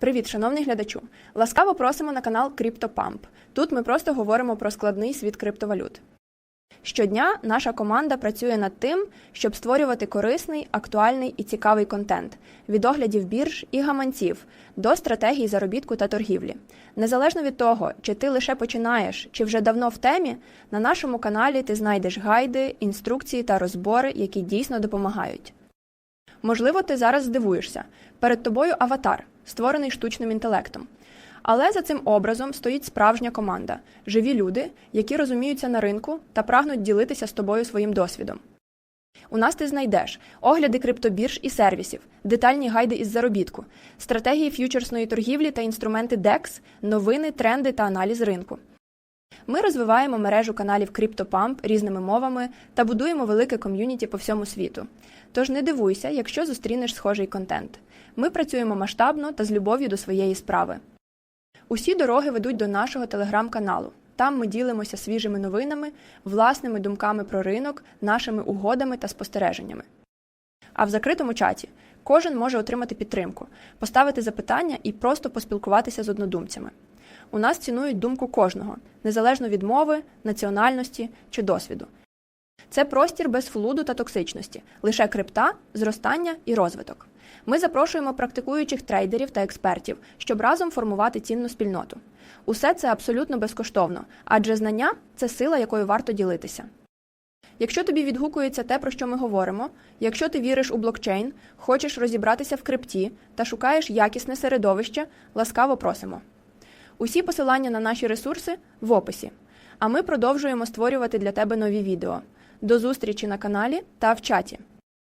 Привіт, шановний глядачу! Ласкаво просимо на канал CryptoPump. Тут ми просто говоримо про складний світ криптовалют. Щодня наша команда працює над тим, щоб створювати корисний, актуальний і цікавий контент від оглядів бірж і гаманців до стратегій заробітку та торгівлі. Незалежно від того, чи ти лише починаєш, чи вже давно в темі, на нашому каналі ти знайдеш гайди, інструкції та розбори, які дійсно допомагають. Можливо, ти зараз здивуєшся. Перед тобою аватар, створений штучним інтелектом. Але за цим образом стоїть справжня команда, живі люди, які розуміються на ринку та прагнуть ділитися з тобою своїм досвідом. У нас ти знайдеш огляди криптобірж і сервісів, детальні гайди із заробітку, стратегії ф'ючерсної торгівлі та інструменти DEX, новини, тренди та аналіз ринку. Ми розвиваємо мережу каналів CryptoPump різними мовами та будуємо велике ком'юніті по всьому світу. Тож не дивуйся, якщо зустрінеш схожий контент. Ми працюємо масштабно та з любов'ю до своєї справи. Усі дороги ведуть до нашого телеграм-каналу. Там ми ділимося свіжими новинами, власними думками про ринок, нашими угодами та спостереженнями. А в закритому чаті кожен може отримати підтримку, поставити запитання і просто поспілкуватися з однодумцями. У нас цінують думку кожного, незалежно від мови, національності чи досвіду. Це простір без флуду та токсичності, лише крипта, зростання і розвиток. Ми запрошуємо практикуючих трейдерів та експертів, щоб разом формувати цінну спільноту. Усе це абсолютно безкоштовно, адже знання це сила, якою варто ділитися. Якщо тобі відгукується те, про що ми говоримо, якщо ти віриш у блокчейн, хочеш розібратися в крипті та шукаєш якісне середовище, ласкаво просимо. Усі посилання на наші ресурси в описі. А ми продовжуємо створювати для тебе нові відео. До зустрічі на каналі та в чаті.